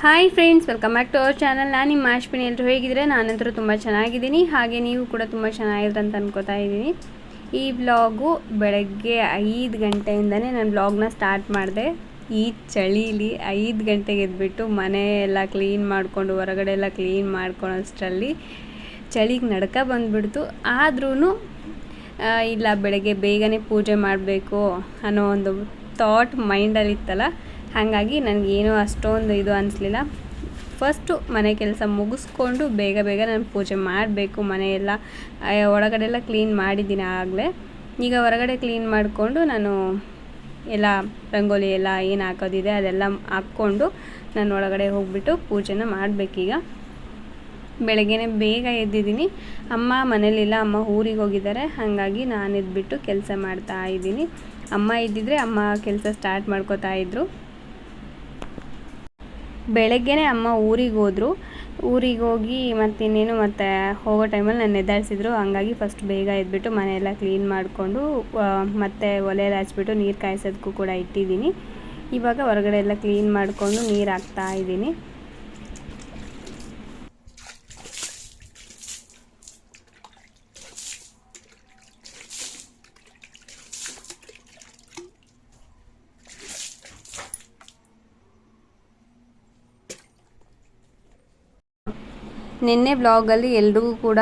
Hi friends welcome back to our channel ನಾನು ನಿಮ್ಮ ಆಶ್ವಿನಿ ಎಲ್ಲರೂ ಹೇಗಿದ್ರೆ ನಾನಂತರೂ ತುಂಬ ಚೆನ್ನಾಗಿದ್ದೀನಿ. ಹಾಗೆ ನೀವು ಕೂಡ ತುಂಬ ಚೆನ್ನಾಗಿದ್ರೆ ಅಂತ ಅನ್ಕೋತಾ ಇದ್ದೀನಿ. ಈ ವ್ಲಾಗು ಬೆಳಗ್ಗೆ ಐದು ಗಂಟೆಯಿಂದನೇ ನಾನು ವ್ಲಾಗ್ನ ಸ್ಟಾರ್ಟ್ ಮಾಡಿದೆ. ಈ ಚಳೀಲಿ ಐದು ಗಂಟೆಗೆ ಎದ್ಬಿಟ್ಟು ಮನೆ ಎಲ್ಲ ಕ್ಲೀನ್ ಮಾಡಿಕೊಂಡು, ಹೊರಗಡೆ ಎಲ್ಲ ಕ್ಲೀನ್ ಮಾಡ್ಕೊಳೋಷ್ಟರಲ್ಲಿ ಚಳಿಗೆ ನಡ್ಕ ಬಂದುಬಿಡ್ತು. ಆದ್ರೂ ಇಲ್ಲ ಬೆಳಗ್ಗೆ ಬೇಗನೆ ಪೂಜೆ ಮಾಡಬೇಕು ಅನ್ನೋ ಒಂದು ಥಾಟ್ ಮೈಂಡಲ್ಲಿ ಇತ್ತಲ್ಲ ಹಾಗಾಗಿ ನನಗೇನು ಅಷ್ಟೊಂದು ಇದು ಅನಿಸ್ಲಿಲ್ಲ. ಫಸ್ಟು ಮನೆ ಕೆಲಸ ಮುಗಿಸ್ಕೊಂಡು ಬೇಗ ಬೇಗ ನಾನು ಪೂಜೆ ಮಾಡಬೇಕು ಮನೆಯೆಲ್ಲ. ಒಳಗಡೆ ಎಲ್ಲ ಕ್ಲೀನ್ ಮಾಡಿದ್ದೀನಿ ಆಗಲೇ. ಈಗ ಹೊರಗಡೆ ಕ್ಲೀನ್ ಮಾಡಿಕೊಂಡು ನಾನು ಎಲ್ಲ ರಂಗೋಲಿ ಎಲ್ಲ ಏನು ಹಾಕೋದಿದೆ ಅದೆಲ್ಲ ಹಾಕ್ಕೊಂಡು ನಾನು ಒಳಗಡೆ ಹೋಗ್ಬಿಟ್ಟು ಪೂಜೆನ ಮಾಡಬೇಕೀಗ. ಬೆಳಗ್ಗೆನೆ ಬೇಗ ಎದ್ದಿದ್ದೀನಿ. ಅಮ್ಮ ಮನೇಲಿಲ್ಲ, ಅಮ್ಮ ಊರಿಗೆ ಹೋಗಿದ್ದಾರೆ. ಹಾಗಾಗಿ ನಾನು ಎದ್ಬಿಟ್ಟು ಕೆಲಸ ಮಾಡ್ತಾ ಇದ್ದೀನಿ. ಅಮ್ಮ ಇದ್ದಿದ್ರೆ ಅಮ್ಮ ಕೆಲಸ ಸ್ಟಾರ್ಟ್ ಮಾಡ್ಕೋತಾ ಇದ್ರು. ಬೆಳಗ್ಗೆನೆ ಅಮ್ಮ ಊರಿಗೆ ಹೋದರು. ಊರಿಗೆ ಹೋಗಿ ಮತ್ತು ಇನ್ನೇನು ಮತ್ತು ಹೋಗೋ ಟೈಮಲ್ಲಿ ನನ್ನ ಎದ್ದಾಳಿಸಿದ್ರು. ಹಂಗಾಗಿ ಫಸ್ಟ್ ಬೇಗ ಎದ್ಬಿಟ್ಟು ಮನೆಯೆಲ್ಲ ಕ್ಲೀನ್ ಮಾಡಿಕೊಂಡು ಮತ್ತು ಒಲೆಯಲ್ಲಿ ಹಚ್ಬಿಟ್ಟು ನೀರು ಕಾಯಿಸೋದಕ್ಕೂ ಕೂಡ ಇಟ್ಟಿದ್ದೀನಿ. ಇವಾಗ ಹೊರಗಡೆ ಎಲ್ಲ ಕ್ಲೀನ್ ಮಾಡಿಕೊಂಡು ನೀರು ಹಾಕ್ತಾ ಇದ್ದೀನಿ. ನಿನ್ನೆ ಬ್ಲಾಗಲ್ಲಿ ಎಲ್ರಿಗೂ ಕೂಡ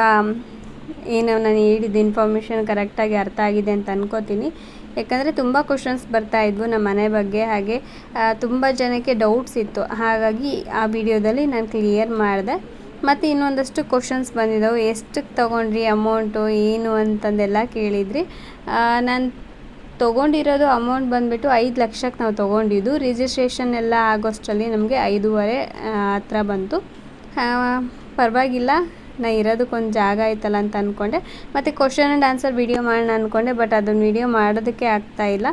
ಏನು ನಾನು ಹೇಳಿದ ಇನ್ಫಾರ್ಮೇಷನ್ ಕರೆಕ್ಟಾಗಿ ಅರ್ಥ ಆಗಿದೆ ಅಂತ ಅನ್ಕೋತೀನಿ. ಯಾಕಂದರೆ ತುಂಬ ಕ್ವಶನ್ಸ್ ಬರ್ತಾ ಇದ್ವು ನಮ್ಮ ಮನೆ ಬಗ್ಗೆ. ಹಾಗೆ ತುಂಬ ಜನಕ್ಕೆ ಡೌಟ್ಸ್ ಇತ್ತು. ಹಾಗಾಗಿ ಆ ವಿಡಿಯೋದಲ್ಲಿ ನಾನು ಕ್ಲಿಯರ್ ಮಾಡಿದೆ. ಮತ್ತು ಇನ್ನೊಂದಷ್ಟು ಕ್ವಶನ್ಸ್ ಬಂದಿದ್ದವು ಎಷ್ಟಕ್ಕೆ ತೊಗೊಂಡ್ರಿ ಅಮೌಂಟು ಏನು ಅಂತಂದೆಲ್ಲ ಕೇಳಿದ್ರಿ. ನಾನು ತೊಗೊಂಡಿರೋದು ಅಮೌಂಟ್ ಬಂದುಬಿಟ್ಟು ಐದು ಲಕ್ಷಕ್ಕೆ ನಾವು ತೊಗೊಂಡಿದ್ದು. ರಿಜಿಸ್ಟ್ರೇಷನ್ ಎಲ್ಲ ಆಗೋಷ್ಟರಲ್ಲಿ ನಮಗೆ ಐದೂವರೆ ಹತ್ರ ಬಂತು. ಪರವಾಗಿಲ್ಲ. ನಾ ಇರೋದಕ್ಕೊಂದು ಜಾಗ ಐತಲ್ಲ ಅಂತ ಅಂದ್ಕೊಂಡೆ ಮತ್ತು ಕ್ವಶನ್ ಆ್ಯಂಡ್ ಆನ್ಸರ್ ವಿಡಿಯೋ ಮಾಡೋಣ ಅಂದ್ಕೊಂಡೆ ಬಟ್ ಅದನ್ನು ವಿಡಿಯೋ ಮಾಡೋದಕ್ಕೆ ಆಗ್ತಾ ಇಲ್ಲ.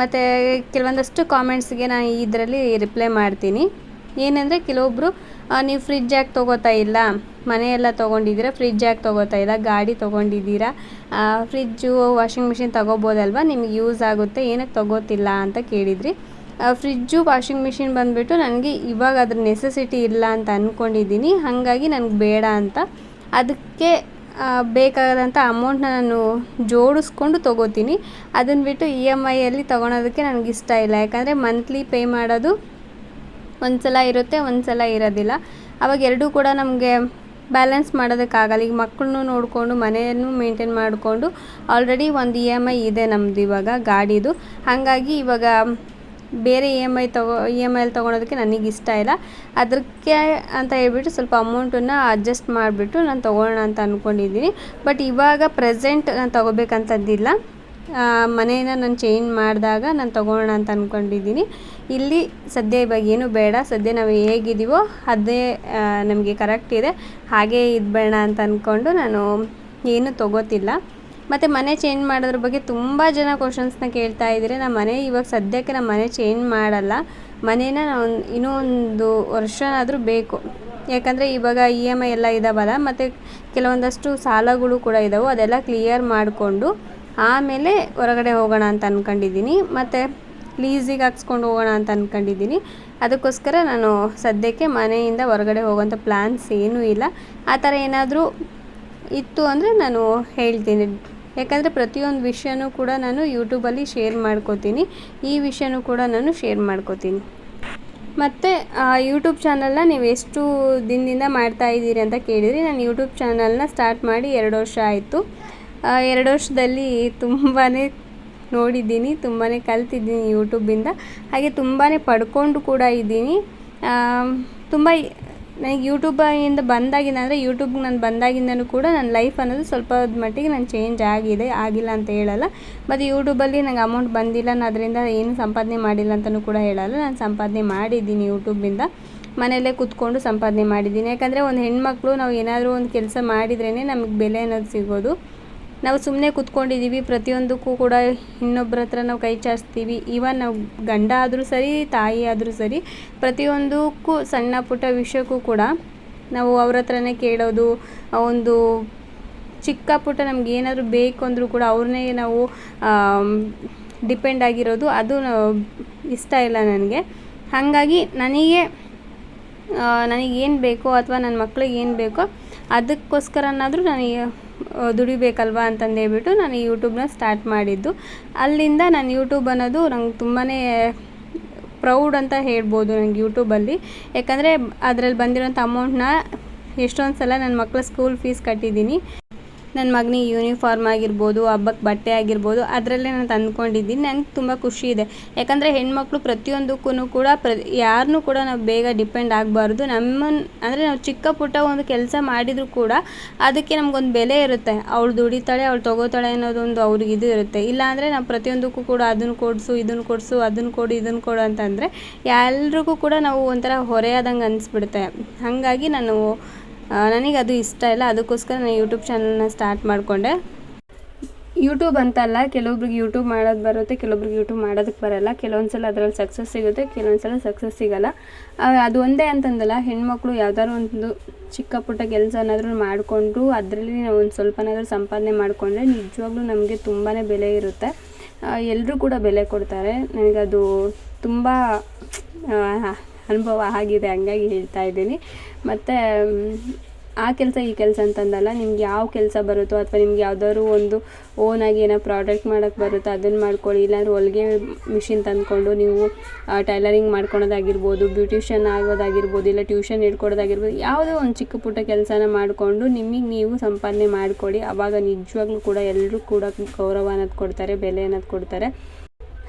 ಮತ್ತು ಕೆಲವೊಂದಷ್ಟು ಕಾಮೆಂಟ್ಸ್ಗೆ ನಾನು ಇದರಲ್ಲಿ ರಿಪ್ಲೈ ಮಾಡ್ತೀನಿ. ಏನಂದರೆ ಕೆಲವೊಬ್ಬರು ನೀವು ಫ್ರಿಜ್ ಯಾಕೆ ತೊಗೋತಾ ಇಲ್ಲ? ಮನೆಯೆಲ್ಲ ತೊಗೊಂಡಿದ್ದೀರಾ? ಫ್ರಿಜ್ ಯಾಕೆ ತೊಗೋತಾ ಇಲ್ಲ? ಗಾಡಿ ತೊಗೊಂಡಿದ್ದೀರಾ? ಫ್ರಿಜ್ಜು ವಾಷಿಂಗ್ ಮಿಷಿನ್ ತೊಗೋಬೋದಲ್ವ? ನಿಮ್ಗೆ ಯೂಸ್ ಆಗುತ್ತೆ ಏನಕ್ಕೆ ತೊಗೋತಿಲ್ಲ ಅಂತ ಕೇಳಿದ್ರಿ. ಫ್ರಿಜ್ಜು, ವಾಷಿಂಗ್ ಮಿಷಿನ್ ಬಂದುಬಿಟ್ಟು ನನಗೆ ಇವಾಗ ಅದ್ರ ನೆಸೆಸಿಟಿ ಇಲ್ಲ ಅಂತ ಅಂದ್ಕೊಂಡಿದ್ದೀನಿ ಹಾಗಾಗಿ ನನಗೆ ಬೇಡ ಅಂತ. ಅದಕ್ಕೆ ಬೇಕಾದಂಥ ಅಮೌಂಟ್ನ ನಾನು ಜೋಡಿಸ್ಕೊಂಡು ತೊಗೋತೀನಿ. ಅದನ್ನು ಬಿಟ್ಟು ಇ ಎಂ ಐಯಲ್ಲಿ ತೊಗೊಳೋದಕ್ಕೆ ನನಗೆ ಇಷ್ಟ ಇಲ್ಲ. ಯಾಕಂದರೆ ಮಂತ್ಲಿ ಪೇ ಮಾಡೋದು ಒಂದು ಸಲ ಇರುತ್ತೆ ಒಂದು ಸಲ ಇರೋದಿಲ್ಲ. ಅವಾಗ ಎರಡೂ ಕೂಡ ನಮಗೆ ಬ್ಯಾಲೆನ್ಸ್ ಮಾಡೋದಕ್ಕಾಗಲ್ಲ. ಈಗ ಮಕ್ಕಳನ್ನೂ ನೋಡಿಕೊಂಡು, ಮನೆಯನ್ನು ಮೇಂಟೈನ್ ಮಾಡಿಕೊಂಡು ಆಲ್ರೆಡಿ ಒಂದು ಇ ಎಂ ಐ ಇದೆ ನಮ್ಮದು ಇವಾಗ ಗಾಡಿದು. ಹಾಗಾಗಿ ಇವಾಗ ಬೇರೆ ಇ ಎಂ ಐ ತಗೋ ಇ ಎಂ ಐಲಿ ತೊಗೊಳೋದಕ್ಕೆ ನನಗೆ ಇಷ್ಟ ಇಲ್ಲ. ಅದಕ್ಕೆ ಅಂತ ಹೇಳ್ಬಿಟ್ಟು ಸ್ವಲ್ಪ ಅಮೌಂಟನ್ನು ಅಡ್ಜಸ್ಟ್ ಮಾಡಿಬಿಟ್ಟು ನಾನು ತೊಗೊಳ್ಳೋಣ ಅಂತ ಅಂದ್ಕೊಂಡಿದ್ದೀನಿ ಬಟ್ ಇವಾಗ ಪ್ರೆಸೆಂಟ್ ನಾನು ತೊಗೋಬೇಕಂತದ್ದಿಲ್ಲ. ಮನೇನ ನಾನು ಚೇಂಜ್ ಮಾಡಿದಾಗ ನಾನು ತೊಗೊಳ್ಳೋಣ ಅಂತ ಅಂದ್ಕೊಂಡಿದ್ದೀನಿ ಇಲ್ಲಿ ಸದ್ಯ ಇವಾಗ ಏನು ಬೇಡ. ಸದ್ಯ ನಾವು ಹೇಗಿದ್ದೀವೋ ಅದೇ ನಮಗೆ ಕರೆಕ್ಟ್ ಇದೆ. ಹಾಗೇ ಇದ್ಬೇಡ ಅಂತ ಅಂದ್ಕೊಂಡು ನಾನು ಏನು ತೊಗೋತಿಲ್ಲ. ಮತ್ತು ಮನೆ ಚೇಂಜ್ ಮಾಡೋದ್ರ ಬಗ್ಗೆ ತುಂಬ ಜನ ಕ್ವಶನ್ಸ್ನ ಕೇಳ್ತಾ ಇದ್ದೀರಿ. ನಮ್ಮ ಮನೆ ಇವಾಗ ಸದ್ಯಕ್ಕೆ ನಮ್ಮ ಮನೆ ಚೇಂಜ್ ಮಾಡಲ್ಲ. ಮನೇನ ನಾವು ಇನ್ನೂ ಒಂದು ವರ್ಷನಾದರೂ ಬೇಕು. ಯಾಕಂದರೆ ಇವಾಗ ಇ ಎಂ ಐ ಎಲ್ಲ ಇದ್ದಾವಲ್ಲ ಮತ್ತು ಕೆಲವೊಂದಷ್ಟು ಸಾಲಗಳು ಕೂಡ ಇದ್ದಾವೆ ಅದೆಲ್ಲ ಕ್ಲಿಯರ್ ಮಾಡಿಕೊಂಡು ಆಮೇಲೆ ಹೊರಗಡೆ ಹೋಗೋಣ ಅಂತ ಅಂದ್ಕೊಂಡಿದ್ದೀನಿ ಮತ್ತು ಲೀಸಿಗೆ ಹಾಕ್ಸ್ಕೊಂಡು ಹೋಗೋಣ ಅಂತ ಅಂದ್ಕೊಂಡಿದ್ದೀನಿ ಅದಕ್ಕೋಸ್ಕರ ನಾನು ಸದ್ಯಕ್ಕೆ ಮನೆಯಿಂದ ಹೊರಗಡೆ ಹೋಗೋಂಥ ಪ್ಲ್ಯಾನ್ಸ್ ಏನೂ ಇಲ್ಲ. ಆ ಥರ ಏನಾದರೂ ಇತ್ತು ಅಂದರೆ ನಾನು ಹೇಳ್ತೀನಿ. ಯಾಕಂದರೆ ಪ್ರತಿಯೊಂದು ವಿಷಯನೂ ಕೂಡ ನಾನು ಯೂಟ್ಯೂಬಲ್ಲಿ ಶೇರ್ ಮಾಡ್ಕೋತೀನಿ. ಈ ವಿಷಯನೂ ಕೂಡ ನಾನು ಶೇರ್ ಮಾಡ್ಕೋತೀನಿ. ಮತ್ತು ಯೂಟ್ಯೂಬ್ ಚಾನಲ್ನ ನೀವು ಎಷ್ಟು ದಿನದಿಂದ ಮಾಡ್ತಾ ಇದ್ದೀರಿ ಅಂತ ಕೇಳಿದ್ರಿ, ನಾನು ಯೂಟ್ಯೂಬ್ ಚಾನಲ್ನ ಸ್ಟಾರ್ಟ್ ಮಾಡಿ ಎರಡು ವರ್ಷ ಆಯಿತು. ಎರಡು ವರ್ಷದಲ್ಲಿ ತುಂಬಾ ನೋಡಿದ್ದೀನಿ ತುಂಬಾ ಕಲ್ತಿದ್ದೀನಿ ಯೂಟ್ಯೂಬಿಂದ ಹಾಗೆ ತುಂಬಾ ಪಡ್ಕೊಂಡು ಕೂಡ ಇದ್ದೀನಿ. ತುಂಬ ನನಗೆ ಯೂಟ್ಯೂಬಿಂದ ಬಂದಾಗಿಂದ ಅಂದರೆ ಯೂಟ್ಯೂಬ್ಗೆ ನಾನು ಬಂದಾಗಿಂದನೂ ಕೂಡ ನನ್ನ ಲೈಫ್ ಅನ್ನೋದು ಸ್ವಲ್ಪ ಮಟ್ಟಿಗೆ ನಾನು ಚೇಂಜ್ ಆಗಿದೆ, ಆಗಿಲ್ಲ ಅಂತ ಹೇಳಲ್ಲ. ಮತ್ತು ಯೂಟ್ಯೂಬಲ್ಲಿ ನಂಗೆ ಅಮೌಂಟ್ ಬಂದಿಲ್ಲ ನಾನು ಅದರಿಂದ ಏನು ಸಂಪಾದನೆ ಮಾಡಿಲ್ಲ ಅಂತಲೂ ಕೂಡ ಹೇಳಲ್ಲ. ನಾನು ಸಂಪಾದನೆ ಮಾಡಿದ್ದೀನಿ ಯೂಟ್ಯೂಬಿಂದ ಮನೆಯಲ್ಲೇ ಕೂತ್ಕೊಂಡು ಸಂಪಾದನೆ ಮಾಡಿದ್ದೀನಿ. ಯಾಕಂದರೆ ಒಂದು ಹೆಣ್ಮಕ್ಳು ನಾವು ಏನಾದರೂ ಒಂದು ಕೆಲಸ ಮಾಡಿದ್ರೇ ನಮಗೆ ಬೆಲೆ ಅನ್ನೋದು ಸಿಗೋದು. ನಾವು ಸುಮ್ಮನೆ ಕೂತ್ಕೊಂಡಿದ್ದೀವಿ ಪ್ರತಿಯೊಂದಕ್ಕೂ ಕೂಡ ಇನ್ನೊಬ್ಬರ ಹತ್ರ ನಾವು ಕೈ ಚಾಚ್ತೀವಿ. ಈವನ್ ನಾವು ಗಂಡ ಆದರೂ ಸರಿ, ತಾಯಿ ಆದರೂ ಸರಿ, ಪ್ರತಿಯೊಂದಕ್ಕೂ ಸಣ್ಣ ಪುಟ್ಟ ವಿಷಯಕ್ಕೂ ಕೂಡ ನಾವು ಅವ್ರ ಹತ್ರನೇ ಕೇಳೋದು ಒಂದು ಚಿಕ್ಕ ಪುಟ್ಟ ನಮ್ಗೆ ಏನಾದರೂ ಬೇಕು ಅಂದರೂ ಕೂಡ ಅವ್ರನ್ನೇ ನಾವು ಡಿಪೆಂಡ್ ಆಗಿರೋದು. ಅದು ಇಷ್ಟ ಇಲ್ಲ ನನಗೆ. ಹಾಗಾಗಿ ನನಗೆ ನನಗೆ ಏನು ಬೇಕೋ ಅಥವಾ ನನ್ನ ಮಕ್ಳಿಗೆ ಏನು ಬೇಕೋ ಅದಕ್ಕೋಸ್ಕರನಾದರೂ ನನಗೆ ದುಡಿಬೇಕಲ್ವ ಅಂತಂದು ಹೇಳ್ಬಿಟ್ಟು ನಾನು ಯೂಟ್ಯೂಬ್ನ ಸ್ಟಾರ್ಟ್ ಮಾಡಿದ್ದು. ಅಲ್ಲಿಂದ ನಾನು ಯೂಟ್ಯೂಬ್ ಅನ್ನೋದು ನಂಗೆ ತುಂಬಾ ಪ್ರೌಡ್ ಅಂತ ಹೇಳ್ಬೋದು ನಂಗೆ ಯೂಟ್ಯೂಬಲ್ಲಿ ಯಾಕಂದರೆ ಅದ್ರಲ್ಲಿ ಬಂದಿರೋಂಥ ಅಮೌಂಟ್ನ ಎಷ್ಟೊಂದು ಸಲ ನನ್ನ ಮಕ್ಕಳ ಸ್ಕೂಲ್ ಫೀಸ್ ಕಟ್ಟಿದ್ದೀನಿ. ನನ್ನ ಮಗನಿಗೆ ಯೂನಿಫಾರ್ಮ್ ಆಗಿರ್ಬೋದು ಹಬ್ಬಕ್ಕೆ ಬಟ್ಟೆ ಆಗಿರ್ಬೋದು, ಅದರಲ್ಲೇ ನಾನು ತಂದ್ಕೊಂಡಿದ್ದೀನಿ. ನನಗೆ ತುಂಬ ಖುಷಿ ಇದೆ. ಯಾಕಂದರೆ ಹೆಣ್ಮಕ್ಳು ಪ್ರತಿಯೊಂದಕ್ಕೂ ಕೂಡ ಪ್ರ ಯಾರನ್ನೂ ಕೂಡ ನಾವು ಬೇಗ ಡಿಪೆಂಡ್ ಆಗಬಾರ್ದು. ನಮ್ಮನ್ನು ಅಂದರೆ ನಾವು ಚಿಕ್ಕ ಪುಟ್ಟ ಒಂದು ಕೆಲಸ ಮಾಡಿದರೂ ಕೂಡ ಅದಕ್ಕೆ ನಮಗೊಂದು ಬೆಲೆ ಇರುತ್ತೆ. ಅವಳು ದುಡಿತಾಳೆ, ಅವಳು ತೊಗೋತಾಳೆ ಅನ್ನೋದೊಂದು ಅವ್ರಿಗೆ ಇದು ಇರುತ್ತೆ. ಇಲ್ಲಾಂದರೆ ನಾವು ಪ್ರತಿಯೊಂದಕ್ಕೂ ಕೂಡ ಅದನ್ನು ಕೊಡಿಸು ಇದನ್ನು ಕೊಡಿಸು ಅದನ್ನು ಕೊಡು ಇದನ್ನು ಕೊಡು ಅಂತಂದರೆ ಎಲ್ರಿಗೂ ಕೂಡ ನಾವು ಒಂಥರ ಹೊರೆಯಾದಂಗೆ ಅನಿಸ್ಬಿಡುತ್ತೆ. ಹಾಗಾಗಿ ನಾನು ನನಗೆ ಅದು ಇಷ್ಟ ಇಲ್ಲ, ಅದಕ್ಕೋಸ್ಕರ ನಾನು ಯೂಟ್ಯೂಬ್ ಚಾನಲ್ನ ಸ್ಟಾರ್ಟ್ ಮಾಡಿಕೊಂಡೆ. ಯೂಟ್ಯೂಬ್ ಅಂತಲ್ಲ, ಕೆಲವೊಬ್ರಿಗೆ ಯೂಟ್ಯೂಬ್ ಮಾಡೋದು ಬರುತ್ತೆ, ಕೆಲವೊಬ್ರಿಗೆ ಯೂಟ್ಯೂಬ್ ಮಾಡೋದಕ್ಕೆ ಬರೋಲ್ಲ. ಕೆಲವೊಂದು ಸಲ ಅದರಲ್ಲಿ ಸಕ್ಸಸ್ ಸಿಗುತ್ತೆ ಕೆಲವೊಂದು ಸಲ ಸಕ್ಸಸ್ ಸಿಗಲ್ಲ ಅದು ಒಂದೇ ಅಂತಂದಲ್ಲ, ಹೆಣ್ಮಕ್ಳು ಯಾವ್ದಾದ್ರು ಒಂದು ಚಿಕ್ಕ ಪುಟ್ಟ ಕೆಲಸನಾದ್ರೂ ಮಾಡಿಕೊಂಡು, ಅದರಲ್ಲಿ ನಾವು ಒಂದು ಸ್ವಲ್ಪನಾದ್ರೂ ಸಂಪಾದನೆ ಮಾಡಿಕೊಂಡ್ರೆ ನಿಜವಾಗ್ಲೂ ನಮಗೆ ತುಂಬಾ ಬೆಲೆ ಇರುತ್ತೆ. ಎಲ್ಲರೂ ಕೂಡ ಬೆಲೆ ಕೊಡ್ತಾರೆ. ನನಗದು ತುಂಬ ಅನುಭವ ಆಗಿದೆ ಹಂಗಾಗಿ ಹೇಳ್ತಾ ಇದ್ದೀನಿ. ಮತ್ತು ಆ ಕೆಲಸ ಈ ಕೆಲಸ ಅಂತಂದಲ್ಲ, ನಿಮ್ಗೆ ಯಾವ ಕೆಲಸ ಬರುತ್ತೋ ಅಥವಾ ನಿಮ್ಗೆ ಯಾವ್ದಾದ್ರು ಒಂದು ಓನಾಗಿ ಏನೋ ಪ್ರಾಡಕ್ಟ್ ಮಾಡೋಕ್ಕೆ ಬರುತ್ತೋ ಅದನ್ನು ಮಾಡ್ಕೊಳ್ಳಿ. ಇಲ್ಲಾಂದ್ರೆ ಹೊಲಿಗೆ ಮಿಷಿನ್ ತಂದ್ಕೊಂಡು ನೀವು ಟೈಲರಿಂಗ್ ಮಾಡ್ಕೊಳೋದಾಗಿರ್ಬೋದು ಬ್ಯೂಟಿಷಿಯನ್ ಆಗೋದಾಗಿರ್ಬೋದು, ಇಲ್ಲ ಟ್ಯೂಷನ್ ಹೇಳ್ಕೊಡೋದಾಗಿರ್ಬೋದು ಯಾವುದೋ ಒಂದು ಚಿಕ್ಕ ಪುಟ್ಟ ಕೆಲಸನ ಮಾಡಿಕೊಂಡು ನಿಮಗೆ ನೀವು ಸಂಪಾದನೆ ಮಾಡಿಕೊಡಿ ಆವಾಗ ನಿಜವಾಗ್ಲೂ ಕೂಡ ಎಲ್ಲರೂ ಕೂಡ ಗೌರವ ಅನ್ನೋದು ಕೊಡ್ತಾರೆ, ಬೆಲೆ ಅನ್ನೋದು ಕೊಡ್ತಾರೆ.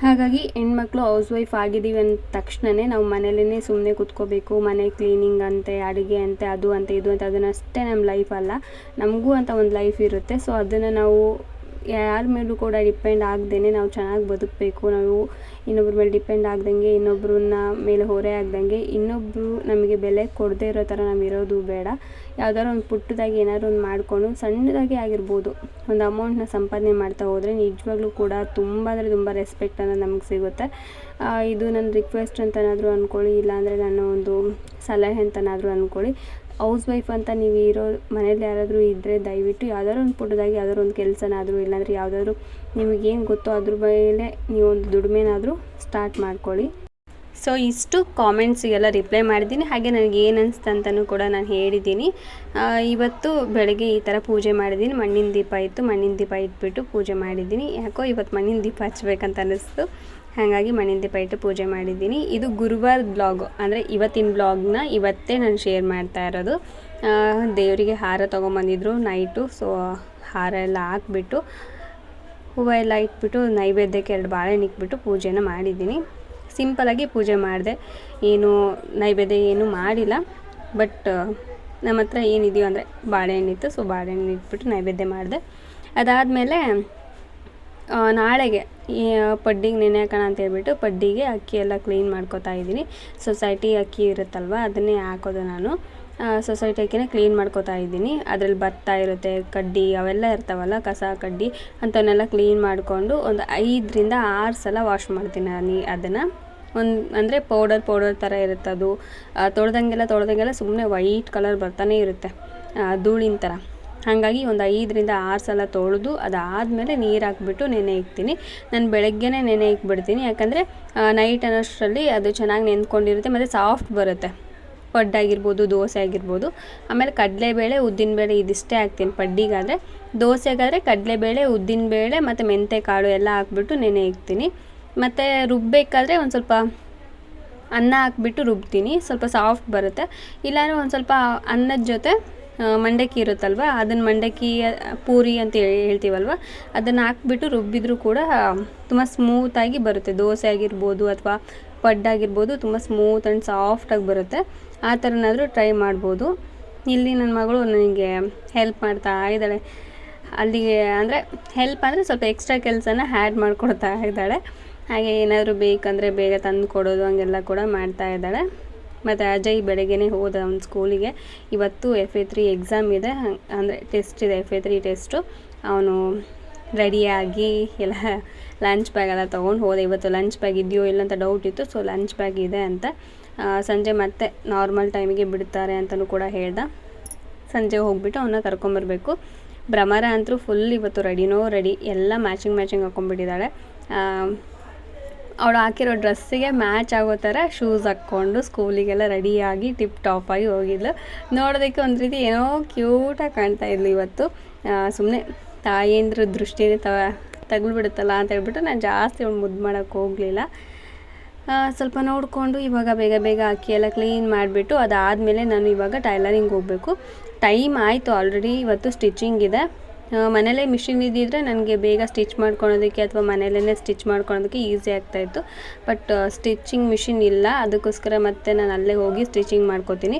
ಹಾಗಾಗಿ ಹೆಣ್ಮಕ್ಳು ಹೌಸ್ ವೈಫ್ ಆಗಿದ್ದೀವಿ ಅಂದ ತಕ್ಷಣವೇ ನಾವು ಮನೇಲೇ ಸುಮ್ಮನೆ ಕೂತ್ಕೋಬೇಕು, ಮನೆ ಕ್ಲೀನಿಂಗ್ ಅಂತೆ, ಅಡುಗೆ ಅಂತೆ, ಅದು ಅಂತೆ, ಇದು ಅಂತ, ಅದನ್ನಷ್ಟೇ ನಮ್ಮ ಲೈಫ್ ಅಲ್ಲ. ನಮಗೂ ಅಂತ ಒಂದು ಲೈಫ್ ಇರುತ್ತೆ. ಸೊ ಅದನ್ನು ನಾವು ಯಾರ ಮೇಲೂ ಕೂಡ ಡಿಪೆಂಡ್ ಆಗದೇನೆ ನಾವು ಚೆನ್ನಾಗಿ ಬದುಕಬೇಕು. ನಾವು ಇನ್ನೊಬ್ರ ಮೇಲೆ ಡಿಪೆಂಡ್ ಆಗ್ದಂಗೆ ಇನ್ನೊಬ್ರನ್ನ ಮೇಲೆ ಹೊರೆ ಆಗ್ದಂಗೆ ಇನ್ನೊಬ್ಬರು ನಮಗೆ ಬೆಲೆ ಕೊಡದೇ ಇರೋ ಥರ ನಾವು ಇರೋದು ಬೇಡ. ಯಾವ್ದಾರು ಒಂದು ಪುಟ್ಟದಾಗಿ ಏನಾದ್ರು ಒಂದು ಮಾಡಿಕೊಂಡು ಸಣ್ಣದಾಗಿ ಆಗಿರ್ಬೋದು. ಒಂದು ಅಮೌಂಟ್ನ ಸಂಪಾದನೆ ಮಾಡ್ತಾ ಹೋದರೆ ನಿಜವಾಗ್ಲೂ ಕೂಡ ತುಂಬ ಅಂದರೆ ತುಂಬ ರೆಸ್ಪೆಕ್ಟ್ ಅನ್ನೋದು ನಮಗೆ ಸಿಗುತ್ತೆ. ಇದು ನನ್ನ ರಿಕ್ವೆಸ್ಟ್ ಅಂತನಾದರೂ ಅಂದ್ಕೊಳ್ಳಿ ಇಲ್ಲಾಂದರೆ ನನ್ನ ಒಂದು ಸಲಹೆ ಅಂತನಾದರೂ ಅಂದ್ಕೊಳ್ಳಿ ಹೌಸ್ ವೈಫ್ ಅಂತ ನೀವು ಇರೋ ಮನೇಲಿ ಯಾರಾದರೂ ಇದ್ದರೆ ದಯವಿಟ್ಟು ಯಾವ್ದಾದ್ರು ಒಂದು ಪುಟ್ಟದಾಗಿ ಯಾವ್ದಾದ್ರು ಒಂದು ಕೆಲಸನಾದರೂ, ಇಲ್ಲಾಂದರೆ ಯಾವುದಾದ್ರು ನಿಮಗೇನು ಗೊತ್ತೋ ಅದ್ರ ಮೇಲೆ ನೀವೊಂದು ದುಡಿಮೆನಾದರೂ ಸ್ಟಾರ್ಟ್ ಮಾಡ್ಕೊಳ್ಳಿ. ಸೊ ಇಷ್ಟು ಕಾಮೆಂಟ್ಸಿಗೆಲ್ಲ ರಿಪ್ಲೈ ಮಾಡಿದ್ದೀನಿ. ಹಾಗೆ ನನಗೆ ಏನು ಅಂತಲೂ ಕೂಡ ನಾನು ಹೇಳಿದ್ದೀನಿ. ಇವತ್ತು ಬೆಳಗ್ಗೆ ಈ ಥರ ಪೂಜೆ ಮಾಡಿದ್ದೀನಿ. ಮಣ್ಣಿನ ದೀಪ ಇತ್ತು. ಮಣ್ಣಿನ ದೀಪ ಇಟ್ಬಿಟ್ಟು ಪೂಜೆ ಮಾಡಿದ್ದೀನಿ. ಯಾಕೋ ಇವತ್ತು ಮಣ್ಣಿನ ದೀಪ ಹಚ್ಬೇಕಂತ ಅನ್ನಿಸ್ತು ಹಾಗಾಗಿ ಮಣ್ಣಿನ ದೀಪ ಇಟ್ಟು ಪೂಜೆ ಮಾಡಿದ್ದೀನಿ. ಇದು ಗುರುವಾರ ಬ್ಲಾಗ್ ಅಂದರೆ ಇವತ್ತಿನ ಬ್ಲಾಗ್ನ ಇವತ್ತೇ ನಾನು ಶೇರ್ ಮಾಡ್ತಾ ಇರೋದು. ದೇವರಿಗೆ ಹಾರ ತೊಗೊಂಬಂದಿದ್ರು ನೈಟು ಸೊ ಹಾರ ಎಲ್ಲ ಹಾಕ್ಬಿಟ್ಟು, ಹೂವು ಎಲ್ಲ ಇಟ್ಬಿಟ್ಟು, ನೈವೇದ್ಯಕ್ಕೆ ಎರಡು ಬಾಳೆಹಣ್ಣು ಇಟ್ಬಿಟ್ಟು ಪೂಜೆನ ಮಾಡಿದ್ದೀನಿ. ಸಿಂಪಲಾಗಿ ಪೂಜೆ ಮಾಡಿದೆ. ಏನು, ನೈವೇದ್ಯ ಏನು ಮಾಡಿಲ್ಲ. ಬಟ್ ನಮ್ಮ ಹತ್ರ ಏನಿದೆಯೋ ಅಂದರೆ ಬಾಳೆಹಣ್ಣಿತ್ತು. ಸೊ ಬಾಳೆಹಣ್ಣು ಇಟ್ಬಿಟ್ಟು ನೈವೇದ್ಯ ಮಾಡಿದೆ. ಅದಾದಮೇಲೆ ನಾಳೆಗೆ, ಈ ಪಡ್ಡಿಗೆ ನೆನೆ ಹಾಕೋಣ ಅಂತ ಹೇಳ್ಬಿಟ್ಟು ಪಡ್ಡಿಗೆ ಅಕ್ಕಿ ಎಲ್ಲ ಕ್ಲೀನ್ ಮಾಡ್ಕೋತಾ ಇದ್ದೀನಿ. ಸೊಸೈಟಿ ಅಕ್ಕಿ ಇರುತ್ತಲ್ವ, ಅದನ್ನೇ ಹಾಕೋದು ನಾನು. ಸೊಸೈಟಿ ಅಕ್ಕಿನ ಕ್ಲೀನ್ ಮಾಡ್ಕೋತಾ ಇದ್ದೀನಿ. ಅದ್ರಲ್ಲಿ ಭತ್ತ ಇರುತ್ತೆ, ಕಡ್ಡಿ ಅವೆಲ್ಲ ಇರ್ತಾವಲ್ಲ, ಕಸ, ಕಡ್ಡಿ ಅಂಥವನ್ನೆಲ್ಲ ಕ್ಲೀನ್ ಮಾಡಿಕೊಂಡು ಒಂದು ಐದರಿಂದ ಆರು ಸಲ ವಾಶ್ ಮಾಡ್ತೀನಿ ನಾನು ಅದನ್ನು. ಒಂದು, ಅಂದರೆ ಪೌಡರ್ ಪೌಡರ್ ಥರ ಇರುತ್ತೆ ಅದು ತೊಳೆದಂಗೆಲ್ಲ ತೊಳೆದಂಗೆಲ್ಲ ಸುಮ್ಮನೆ ವೈಟ್ ಕಲರ್ ಬರ್ತಾನೆ ಇರುತ್ತೆ. ಧೂಳಿನ ಥರ. ಹಾಗಾಗಿ ಒಂದು ಐದರಿಂದ ಆರು ಸಲ ತೊಳೆದು ಅದಾದಮೇಲೆ ನೀರು ಹಾಕ್ಬಿಟ್ಟು ನೆನೆ ಇಕ್ತೀನಿ. ನಾನು ಬೆಳಗ್ಗೆನೇ ನೆನೆ ಇಕ್ಬಿಡ್ತೀನಿ. ಯಾಕಂದರೆ ನೈಟ್ ಅನ್ನೋಷ್ಟರಲ್ಲಿ ಅದು ಚೆನ್ನಾಗಿ ನೆಂದ್ಕೊಂಡಿರುತ್ತೆ ಮತ್ತು ಸಾಫ್ಟ್ ಬರುತ್ತೆ. ಪಡ್ಡಾಗಿರ್ಬೋದು, ದೋಸೆ ಆಗಿರ್ಬೋದು. ಆಮೇಲೆ ಕಡಲೆಬೇಳೆ ಉದ್ದಿನಬೇಳೆ ಇದಿಷ್ಟೇ ಹಾಕ್ತೀನಿ ಪಡ್ಡಿಗಾದರೆ. ದೋಸೆಗಾದರೆ ಕಡಲೆಬೇಳೆ, ಉದ್ದಿನಬೇಳೆ ಮತ್ತು ಮೆಂತೆ ಕಾಳು ಎಲ್ಲ ಹಾಕ್ಬಿಟ್ಟು ನೆನೆ ಇಕ್ತೀನಿ. ಮತ್ತು ರುಬ್ಬಬೇಕಾದ್ರೆ ಒಂದು ಸ್ವಲ್ಪ ಅನ್ನ ಹಾಕ್ಬಿಟ್ಟು ರುಬ್ತೀನಿ. ಸ್ವಲ್ಪ ಸಾಫ್ಟ್ ಬರುತ್ತೆ. ಇಲ್ಲಾಂದರೆ ಒಂದು ಸ್ವಲ್ಪ ಅನ್ನದ ಜೊತೆ ಮಂಡಕ್ಕಿ ಇರುತ್ತಲ್ವ? ಅದನ್ನು ಮಂಡಕ್ಕಿ, ಪೂರಿ ಅಂತ ಹೇಳ್ತೀವಲ್ವ? ಅದನ್ನು ಹಾಕ್ಬಿಟ್ಟು ರುಬ್ಬಿದ್ರೂ ಕೂಡ ತುಂಬ ಸ್ಮೂತಾಗಿ ಬರುತ್ತೆ. ದೋಸೆ ಆಗಿರ್ಬೋದು ಅಥವಾ ಪಡ್ಡಾಗಿರ್ಬೋದು ತುಂಬ ಸ್ಮೂತ್ ಆ್ಯಂಡ್ ಸಾಫ್ಟಾಗಿ ಬರುತ್ತೆ. ಆ ಥರನಾದರೂ ಟ್ರೈ ಮಾಡ್ಬೋದು. ಇಲ್ಲಿ ನನ್ನ ಮಗಳು ನನಗೆ ಹೆಲ್ಪ್ ಮಾಡ್ತಾ ಇದ್ದಾಳೆ. ಅಲ್ಲಿಗೆ ಅಂದರೆ ಹೆಲ್ಪ್ ಅಂದರೆ ಸ್ವಲ್ಪ ಎಕ್ಸ್ಟ್ರಾ ಕೆಲಸನ ಆ್ಯಡ್ ಮಾಡಿಕೊಡ್ತಾ ಇದ್ದಾಳೆ. ಹಾಗೆ ಏನಾದರೂ ಬೇಕಂದರೆ ಬೇಗ ತಂದು ಕೊಡೋದು ಹಂಗೆಲ್ಲ ಕೂಡ ಮಾಡ್ತಾ ಇದ್ದಾಳೆ. ಮತ್ತು ಅಜಯ್ ಬೆಳಗ್ಗೆನೇ ಹೋದ ಅವ್ನ ಸ್ಕೂಲಿಗೆ. ಇವತ್ತು ಎಫ್ ಎ ತ್ರೀ ಎಕ್ಸಾಮ್ ಇದೆ. ಅಂದರೆ ಟೆಸ್ಟ್ ಇದೆ ಎಫ್ ಎ ತ್ರೀ ಟೆಸ್ಟು ಅವನು ರೆಡಿಯಾಗಿ ಎಲ್ಲ ಲಂಚ್ ಬ್ಯಾಗ್ ಎಲ್ಲ ತೊಗೊಂಡು ಹೋದೆ. ಇವತ್ತು ಲಂಚ್ ಬ್ಯಾಗ್ ಇದೆಯೋ ಇಲ್ಲ ಅಂತ ಡೌಟ್ ಇತ್ತು. ಸೊ ಲಂಚ್ ಬ್ಯಾಗ್ ಇದೆ ಅಂತ ಸಂಜೆ ಮತ್ತೆ ನಾರ್ಮಲ್ ಟೈಮಿಗೆ ಬಿಡ್ತಾರೆ ಅಂತಲೂ ಕೂಡ ಹೇಳ್ದ. ಸಂಜೆ ಹೋಗ್ಬಿಟ್ಟು ಅವನ್ನ ಕರ್ಕೊಂಬರ್ಬೇಕು. ಭ್ರಮರ ಅಂತೂ ಫುಲ್ ಇವತ್ತು ರೆಡಿನೋ ರೆಡಿ ಎಲ್ಲ ಮ್ಯಾಚಿಂಗ್ ಮ್ಯಾಚಿಂಗ್ ಹಾಕೊಂಡ್ಬಿಟ್ಟಿದ್ದಾಳೆ. ಅವಳು ಹಾಕಿರೋ ಡ್ರೆಸ್ಸಿಗೆ ಮ್ಯಾಚ್ ಆಗೋ ಥರ ಶೂಸ್ ಹಾಕ್ಕೊಂಡು ಸ್ಕೂಲಿಗೆಲ್ಲ ರೆಡಿಯಾಗಿ ಟಿಪ್ ಟಾಪ್ ಆಗಿ ಹೋಗಿದ್ಲು. ನೋಡೋದಕ್ಕೆ ಒಂದು ರೀತಿ ಏನೋ ಕ್ಯೂಟಾಗಿ ಕಾಣ್ತಾ ಇದ್ಲು ಇವತ್ತು. ಸುಮ್ಮನೆ ತಾಯೇಂದ್ರ ದೃಷ್ಟಿನೇ ತ, ತಗಲ್ಬಿಡುತ್ತಲ್ಲ ಅಂತ ಹೇಳ್ಬಿಟ್ಟು ನಾನು ಜಾಸ್ತಿ ಅವ್ಳು ಮುದ್ದು ಮಾಡೋಕ್ಕೆ ಹೋಗಲಿಲ್ಲ. ಸ್ವಲ್ಪ ನೋಡಿಕೊಂಡು ಇವಾಗ ಬೇಗ ಬೇಗ ಅಕ್ಕಿ ಎಲ್ಲ ಕ್ಲೀನ್ ಮಾಡಿಬಿಟ್ಟು ಅದಾದಮೇಲೆ ನಾನು ಇವಾಗ ಟೈಲರಿಂಗ್ ಹೋಗಬೇಕು. ಟೈಮ್ ಆಯಿತು ಆಲ್ರೆಡಿ ಇವತ್ತು ಸ್ಟಿಚಿಂಗ್ ಇದೆ. ಮನೇಲೇ ಮಿಷಿನ್ ಇದ್ದಿದ್ರೆ ನನಗೆ ಬೇಗ ಸ್ಟಿಚ್ ಮಾಡ್ಕೊಳೋದಕ್ಕೆ ಅಥವಾ ಮನೇಲೇ ಸ್ಟಿಚ್ ಮಾಡ್ಕೊಳೋದಕ್ಕೆ ಈಸಿ ಆಗ್ತಾಯಿತ್ತು ಬಟ್ ಸ್ಟಿಚಿಂಗ್ ಮಿಷಿನ್ ಇಲ್ಲ. ಅದಕ್ಕೋಸ್ಕರ ಮತ್ತೆ ನಾನು ಅಲ್ಲೇ ಹೋಗಿ ಸ್ಟಿಚಿಂಗ್ ಮಾಡ್ಕೋತೀನಿ.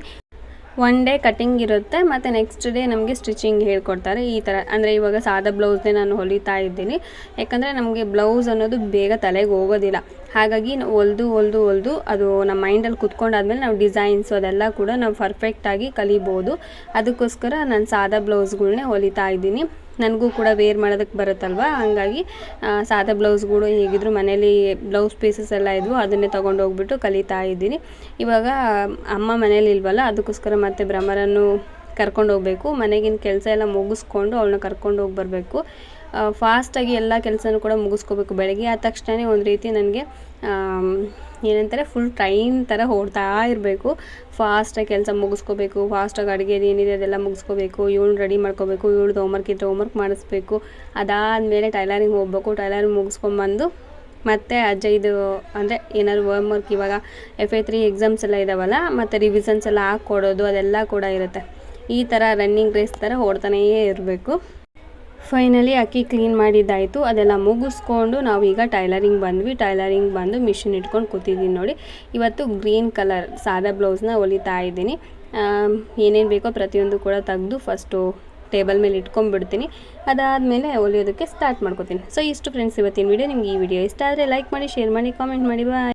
ಒನ್ ಡೇ ಕಟಿಂಗ್ ಇರುತ್ತೆ. ಮತ್ತು ನೆಕ್ಸ್ಟ್ ಡೇ ನಮಗೆ ಸ್ಟಿಚಿಂಗ್ ಹೇಳ್ಕೊಡ್ತಾರೆ. ಈ ಥರ, ಅಂದರೆ ಇವಾಗ ಸಾದಾ ಬ್ಲೌಸ್ನೇ ನಾನು ಹೊಲಿತಾ ಇದ್ದೀನಿ. ಯಾಕಂದರೆ ನಮಗೆ ಬ್ಲೌಸ್ ಅನ್ನೋದು ಬೇಗ ತಲೆಗೆ ಹೋಗೋದಿಲ್ಲ. ಹಾಗಾಗಿ ನಾವು ಹೊಲ್ದು ಹೊಲ್ದು ಹೊಲ್ದು ಅದು ನಮ್ಮ ಮೈಂಡಲ್ಲಿ ಕುತ್ಕೊಂಡಾದ್ಮೇಲೆ ನಾವು ಡಿಸೈನ್ಸು ಅದೆಲ್ಲ ಕೂಡ ನಾವು ಪರ್ಫೆಕ್ಟಾಗಿ ಕಲಿಬೋದು. ಅದಕ್ಕೋಸ್ಕರ ನಾನು ಸಾದಾ ಬ್ಲೌಸ್ಗಳ್ನೇ ಹೊಲಿತಾ ಇದ್ದೀನಿ. ನನಗೂ ಕೂಡ ವೇರ್ ಮಾಡೋದಕ್ಕೆ ಬರುತ್ತಲ್ವ? ಹಂಗಾಗಿ ಸಾದಾ ಬ್ಲೌಸ್ಗಳು ಹೇಗಿದ್ರು ಮನೇಲಿ ಬ್ಲೌಸ್ ಪೀಸಸ್ ಎಲ್ಲ ಇದ್ವು, ಅದನ್ನೇ ತೊಗೊಂಡು ಹೋಗ್ಬಿಟ್ಟು ಕಲಿತಾ ಇದ್ದೀನಿ. ಇವಾಗ, ಅಮ್ಮ ಮನೇಲಿ ಇಲ್ವಲ್ಲ, ಅದಕ್ಕೋಸ್ಕರ ಮತ್ತೆ ಭ್ರಮರನ್ನು ಕರ್ಕೊಂಡು ಹೋಗಬೇಕು. ಮನೆಗಿನ ಕೆಲಸ ಎಲ್ಲ ಮುಗಿಸ್ಕೊಂಡು ಅವಳನ್ನ ಕರ್ಕೊಂಡು ಹೋಗಿ ಬರಬೇಕು. ಫಾಸ್ಟಾಗಿ ಎಲ್ಲ ಕೆಲಸನೂ ಕೂಡ ಮುಗಿಸ್ಕೋಬೇಕು ಬೆಳಗ್ಗೆ. ಆದ ತಕ್ಷಣವೇ ಒಂದು ರೀತಿ ನನಗೆ ಏನಂತಾರೆ ಫುಲ್ ಟ್ರೈನ್ ಥರ ಓಡ್ತಾ ಇರಬೇಕು. ಫಾಸ್ಟಾಗಿ ಕೆಲಸ ಮುಗಿಸ್ಕೋಬೇಕು ಫಾಸ್ಟಾಗಿ ಅಡುಗೆದು ಏನಿದೆ ಅದೆಲ್ಲ ಮುಗಿಸ್ಕೋಬೇಕು ಇವಳು ರೆಡಿ ಮಾಡ್ಕೋಬೇಕು, ಇವಳ್ದು ಹೋಮ್ವರ್ಕ್ ಇದ್ದರೆ ಹೋಮ್ವರ್ಕ್ ಮಾಡಿಸ್ಬೇಕು. ಅದಾದಮೇಲೆ ಟೈಲರಿಂಗ್ ಹೋಗ್ಬೇಕು ಟೈಲರಿಂಗ್ ಮುಗಿಸ್ಕೊಂಬಂದು ಮತ್ತು ಅಜ್ಜ ಇದು ಅಂದರೆ ಏನಾದ್ರು ವರ್ಕ್ ಇವಾಗ ಎಫ್ ಐ ತ್ರೀ ಎಕ್ಸಾಮ್ಸ್ ಎಲ್ಲ ಇದ್ದಾವಲ್ಲ ಮತ್ತು ರಿವಿಸನ್ಸ್ ಎಲ್ಲ ಹಾಕ್ಕೊಡೋದು ಅದೆಲ್ಲ ಕೂಡ ಇರುತ್ತೆ. ಈ ಥರ ರನ್ನಿಂಗ್ ರೇಸ್ ಥರ ಓಡ್ತಾನೇ ಇರಬೇಕು. ಫೈನಲಿ ಅಕ್ಕಿ ಕ್ಲೀನ್ ಮಾಡಿದ್ದಾಯಿತು. ಅದೆಲ್ಲ ಮುಗಿಸ್ಕೊಂಡು ನಾವೀಗ ಟೈಲರಿಂಗ್ ಬಂದ್ವಿ. ಟೈಲರಿಂಗ್ ಬಂದು ಮಿಷಿನ್ ಇಟ್ಕೊಂಡು ಕೂತಿದ್ದೀನಿ ನೋಡಿ. ಇವತ್ತು ಗ್ರೀನ್ ಕಲರ್ ಸಾದಾ ಬ್ಲೌಸ್ನ ಹೊಲಿತಾ ಇದ್ದೀನಿ. ಏನೇನು ಬೇಕೋ ಪ್ರತಿಯೊಂದು ಕೂಡ ತೆಗೆದು ಫಸ್ಟು ಟೇಬಲ್ ಮೇಲೆ ಇಟ್ಕೊಂಡ್ಬಿಡ್ತೀನಿ. ಅದಾದಮೇಲೆ ಹೊಲಿಯೋದಕ್ಕೆ ಸ್ಟಾರ್ಟ್ ಮಾಡ್ಕೋತೀನಿ. ಸೊ ಇಷ್ಟು ಫ್ರೆಂಡ್ಸ್ ಇವತ್ತಿನ ವೀಡಿಯೋ ನಿಮ್ಗೆ ಈ ವಿಡಿಯೋ ಇಷ್ಟ ಆದರೆ ಲೈಕ್ ಮಾಡಿ ಶೇರ್ ಮಾಡಿ ಕಾಮೆಂಟ್ ಮಾಡಿ. ಬಾಯ್